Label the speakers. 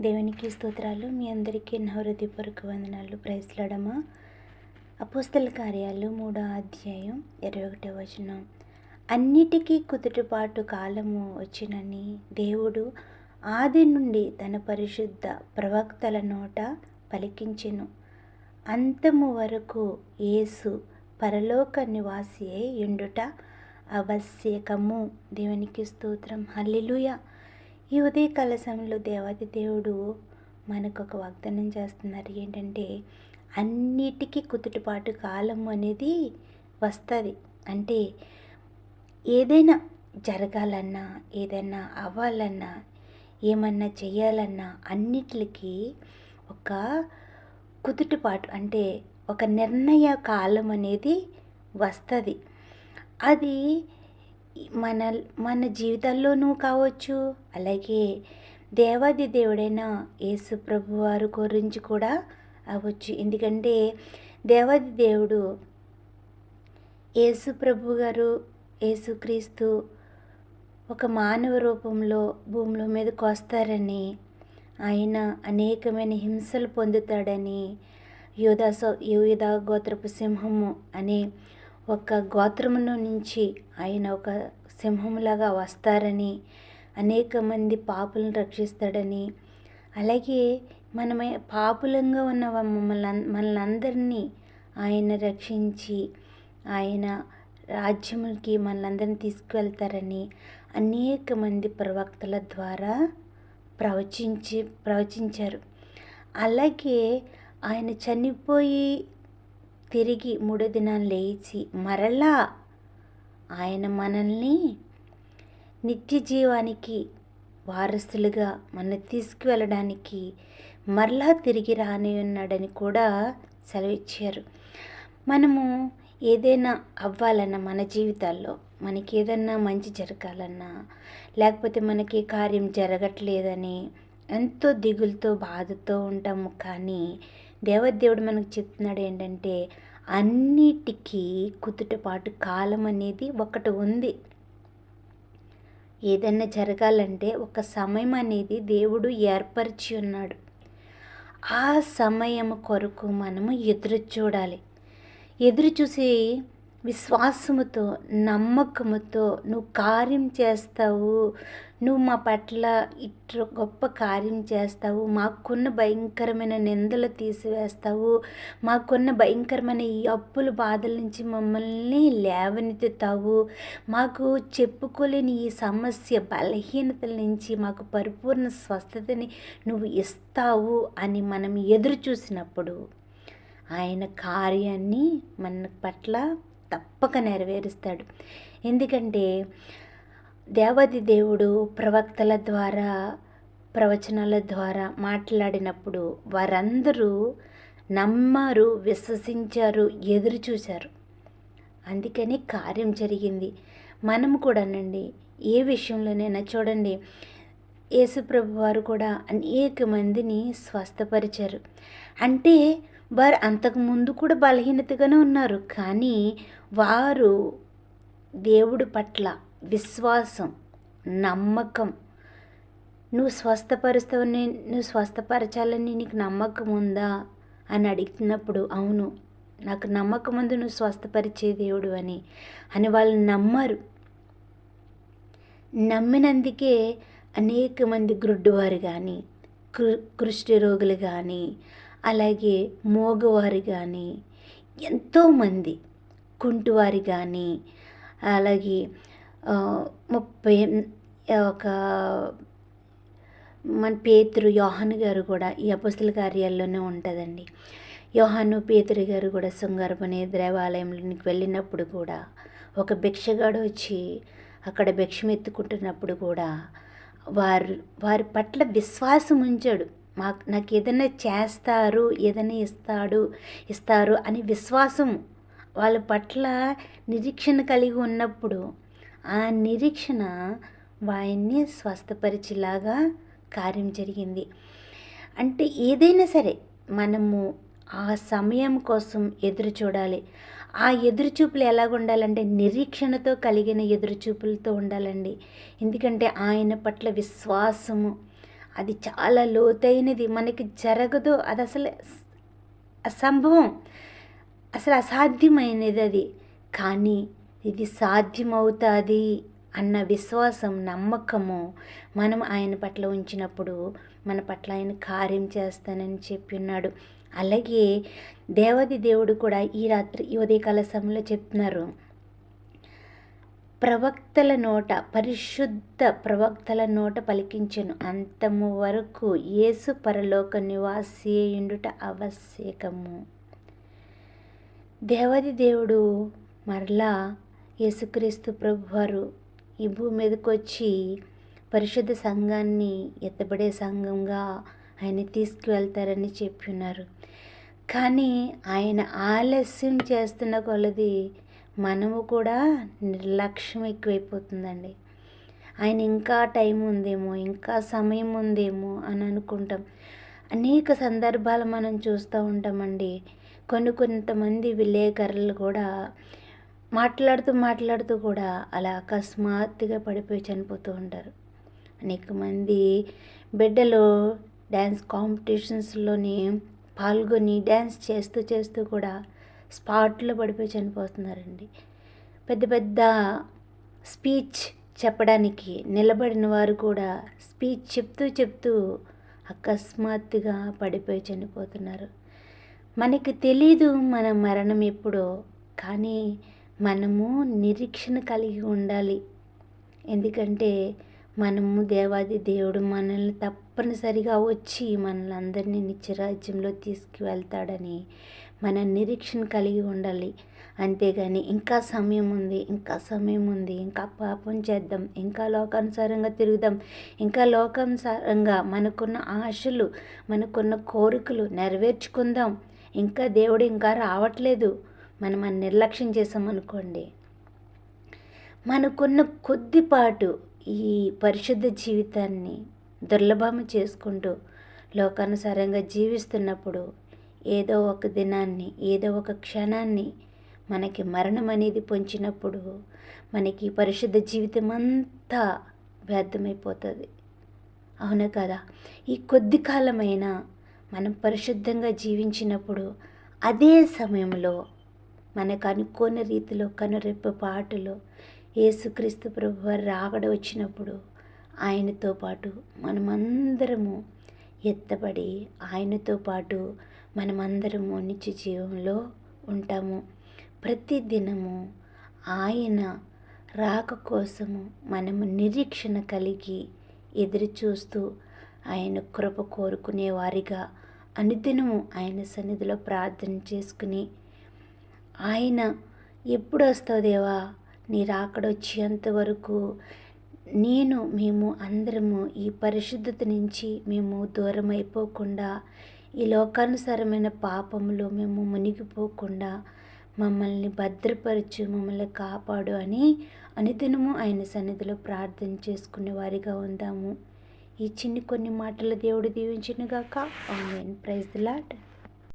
Speaker 1: దేవునికి స్తోత్రాలు. మీ అందరికీ నా హృదయపూర్వక వందనాలు. ప్రైస్లడమా అపోస్తల కార్యాలు మూడో అధ్యాయం ఇరవై ఒకటో వచనం. అన్నిటికీ కుదుటపాటు కాలము వచ్చినని దేవుడు ఆది నుండి తన పరిశుద్ధ ప్రవక్తల నోట పలికించెను. అంతము వరకు యేసు పరలోక నివాసి అయి ఉండుట ఆవశ్యకము దేవునికి స్తోత్రం. హల్లెలూయా. ఈ ఉదయకాల సమయంలో దేవాది దేవుడు మనకు ఒక వాగ్దానం చేస్తున్నారు. ఏంటంటే అన్నిటికీ కుదుటిపాటు కాలం అనేది వస్తుంది. అంటే ఏదైనా జరగాలన్నా ఏదైనా అవ్వాలన్నా ఏమన్నా చేయాలన్నా అన్నిటికి ఒక కుదుటిపాటు అంటే ఒక నిర్ణయ కాలం అనేది వస్తుంది. అది మన మన జీవితాల్లోనూ కావచ్చు అలాగే దేవాది దేవుడైన యేసు ప్రభు వారి గురించి కూడా అవ్వచ్చు. ఎందుకంటే దేవాది దేవుడు యేసు ప్రభు గారు యేసుక్రీస్తు ఒక మానవ రూపంలో భూమిలో మీదకి వస్తారని ఆయన అనేకమైన హింసలు పొందుతాడని యోధా యోధా గోత్రపు సింహము అనే ఒక గోత్రమును నుంచి ఆయన ఒక సింహంలాగా వస్తారని అనేక మంది పాపులను రక్షిస్తాడని. అలాగే మనమే పాపులంగా ఉన్న మమ్మల్ని మనల్ని అందరినీ ఆయన రక్షించి ఆయన రాజ్యములకి మనలందరినీ తీసుకువెళ్తారని అనేక మంది ప్రవక్తల ద్వారా ప్రవచించి ప్రవచించారు. అలాగే ఆయన చనిపోయి తిరిగి మూడో లేచి మరలా ఆయన మనల్ని నిత్య జీవానికి వారసులుగా మన తీసుకువెళ్ళడానికి మరలా తిరిగి రాని ఉన్నాడని కూడా సెలవిచ్చారు. మనము ఏదైనా అవ్వాలన్నా మన జీవితాల్లో మనకి ఏదన్నా మంచి జరగాలన్నా లేకపోతే మనకి కార్యం జరగట్లేదని ఎంతో దిగులతో బాధతో ఉంటాము. కానీ దేవదేవుడు మనకు చెప్తున్నాడు ఏంటంటే అన్నిటికీ కుదుటపాటు కాలం అనేది ఒకటి ఉంది. ఏదన్నా జరగాలంటే ఒక సమయం అనేది దేవుడు ఏర్పరిచి ఉన్నాడు. ఆ సమయం కొరకు మనము ఎదురు చూడాలి. ఎదురు చూసి విశ్వాసముతో నమ్మకముతో నువ్వు కార్యం చేస్తావు. నువ్వు మా పట్ల ఇట్ర గొప్ప కార్యం చేస్తావు. మాకున్న భయంకరమైన నిందలు తీసివేస్తావు. మాకున్న భయంకరమైన ఈ అప్పుల బాధల నుంచి మమ్మల్ని లేవనెత్తుతావు. మాకు చెప్పుకోలేని ఈ సమస్య బలహీనతల నుంచి మాకు పరిపూర్ణ స్వస్థతని నువ్వు ఇస్తావు అని మనం ఎదురు చూసినప్పుడు ఆయన కార్యాన్ని మన పట్ల తప్పక నెరవేరుస్తాడు. ఎందుకంటే దేవాది దేవుడు ప్రవక్తల ద్వారా ప్రవచనాల ద్వారా మాట్లాడినప్పుడు వారందరూ నమ్మారు విశ్వసించారు ఎదురు చూశారు. అందుకని కార్యం జరిగింది. మనం కూడానండి ఏ విషయంలోనైనా చూడండి యేసుప్రభు వారు కూడా అనేక మందిని స్వస్థపరిచారు. అంటే వారు అంతకుముందు కూడా బలహీనతగానే ఉన్నారు. కానీ వారు దేవుడి పట్ల విశ్వాసం నమ్మకం నువ్వు స్వస్థపరుస్తావని నువ్వు స్వస్థపరచాలని నీకు నమ్మకం ఉందా? అని అడిగినప్పుడు అవును నాకు నమ్మకం ఉంది నువ్వు స్వస్థపరిచే దేవుడు అని. అని వాళ్ళు నమ్మరు. నమ్మినందుకే అనేక మంది గ్రుడ్డువారు కానీ కృ కృష్టి రోగులు కానీ అలాగే మోగవారు కానీ ఎంతోమంది కుంటివారు కానీ అలాగే ముప్పై ఒక మన పేతురు యోహాను గారు కూడా ఈ అపస్తుల కార్యాల్లోనే ఉంటుందండి. యోహాను పేతురు గారు కూడా శృంగారపనే దేవాలయంలోనికి వెళ్ళినప్పుడు కూడా ఒక భిక్షగాడు వచ్చి అక్కడ భిక్షం ఎత్తుకుంటున్నప్పుడు కూడా వారు వారి పట్ల విశ్వాసం ఉంచాడు మాకు నాకు ఏదైనా చేస్తారు ఏదైనా ఇస్తాడు ఇస్తారు అని విశ్వాసం వాళ్ళ పట్ల నిరీక్షణ కలిగి ఉన్నప్పుడు ఆ నిరీక్షణ వారిని స్వస్థపరిచేలాగా కార్యం జరిగింది. అంటే ఏదైనా సరే మనము ఆ సమయం కోసం ఎదురు చూడాలి. ఆ ఎదురుచూపులు ఎలాగ ఉండాలంటే నిరీక్షణతో కలిగిన ఎదురుచూపులతో ఉండాలండి. ఎందుకంటే ఆయన పట్ల విశ్వాసము అది చాలా లోతైనది మనకి జరగదు. అది అసలు అసంభవం. అసలు అసాధ్యమైనది అది. కానీ ఇది సాధ్యమవుతుంది అన్న విశ్వాసం నమ్మకము మనం ఆయన పట్ల ఉంచినప్పుడు మన పట్ల ఆయన కార్యం చేస్తానని చెప్పి ఉన్నాడు. అలాగే దేవది దేవుడు కూడా ఈ రాత్రి ఈ ఉదయకాల సమయంలో చెప్తున్నారు. ప్రవక్తల నోట పరిశుద్ధ ప్రవక్తల నోట పలికించను. అంతము వరకు యేసు పరలోక నివాసియుండుట ఆవశ్యకము. దేవాది దేవుడు మరలా యేసుక్రీస్తు ప్రభువారు ఈ భూమి మీదకి వచ్చి పరిశుద్ధ సంఘాన్ని ఎత్తబడే సంఘంగా ఆయన తీసుకువెళ్తారని చెప్పి ఉన్నారు. కానీ ఆయన ఆలస్యం చేస్తున్న కొలది మనము కూడా నిర్లక్ష్యం ఎక్కువైపోతుందండి. ఆయన ఇంకా టైం ఉందేమో ఇంకా సమయం ఉందేమో అని అనుకుంటాం. అనేక సందర్భాలు మనం చూస్తూ ఉంటామండి. కొన్ని కొంతమంది విలేకరులు కూడా మాట్లాడుతూ మాట్లాడుతూ కూడా అలా అకస్మాత్తుగా పడిపోయి చనిపోతూ ఉంటారు. అనేక మంది బిడ్డలు డ్యాన్స్ కాంపిటీషన్స్లోని పాల్గొని డ్యాన్స్ చేస్తూ చేస్తూ కూడా స్పాట్లో పడిపోయి చనిపోతున్నారండి. పెద్ద పెద్ద స్పీచ్ చెప్పడానికి నిలబడిన వారు కూడా స్పీచ్ చెప్తూ చెప్తూ అకస్మాత్తుగా పడిపోయి చనిపోతున్నారు. మనకి తెలీదు మన మరణం ఎప్పుడో కానీ మనము నిరీక్షణ కలిగి ఉండాలి. ఎందుకంటే మనము దేవాది దేవుడు మనల్ని తప్పనిసరిగా వచ్చి మనల్ని అందరినీ నిత్యరాజ్యంలో తీసుకువెళ్తాడని మన నిరీక్షణ కలిగి ఉండాలి. అంతేగాని ఇంకా సమయం ఉంది ఇంకా సమయం ఉంది ఇంకా పాపం చేద్దాం ఇంకా లోకానుసారంగా తిరుగుదాం ఇంకా లోకానుసారంగా మనకున్న ఆశలు మనకున్న కోరికలు నెరవేర్చుకుందాం. ఇంకా దేవుడు ఇంకా రావట్లేదు. మనం మన నిర్లక్ష్యం చేసామనుకోండి మనకున్న కొద్దిపాటు ఈ పరిశుద్ధ జీవితాన్ని దుర్లభం చేసుకుంటూ లోకానుసారంగా జీవిస్తున్నప్పుడు ఏదో ఒక దినాన్ని ఏదో ఒక క్షణాన్ని మనకి మరణం అనేది పొంచినప్పుడు మనకి పరిశుద్ధ జీవితం అంతా వ్యర్థమైపోతుంది. అవునా కదా? ఈ కొద్ది కాలమైన మనం పరిశుద్ధంగా జీవించినప్పుడు అదే సమయంలో మనకు అనుకోని రీతిలో కనురెప్ప పాటలు యేసుక్రీస్తు ప్రభు వారు రాకడ వచ్చినప్పుడు ఆయనతో పాటు మనమందరము ఎత్తబడి ఆయనతో పాటు మనమందరము నిత్య జీవంలో ఉంటాము. ప్రతి దినము ఆయన రాక కోసము మనము నిరీక్షణ కలిగి ఎదురు చూస్తూ ఆయన కృప కోరుకునే వారిగా అనుదినము ఆయన సన్నిధిలో ప్రార్థన చేసుకుని ఆయన ఎప్పుడు వస్తావు దేవా? నీ రాకడొచ్చేంత వరకు నేను మేము అందరము ఈ పరిశుద్ధత నుంచి మేము దూరం అయిపోకుండా ఈ లోకానుసారమైన పాపంలో మేము మునిగిపోకుండా మమ్మల్ని భద్రపరచు మమ్మల్ని కాపాడు అని అనుదినము ఆయన సన్నిధిలో ప్రార్థన చేసుకునే వారిగా ఉందాము. ఈ చిన్ని కొన్ని మాటలు దేవుడు దీవించినగాక. ఆమెన్. Praise the lord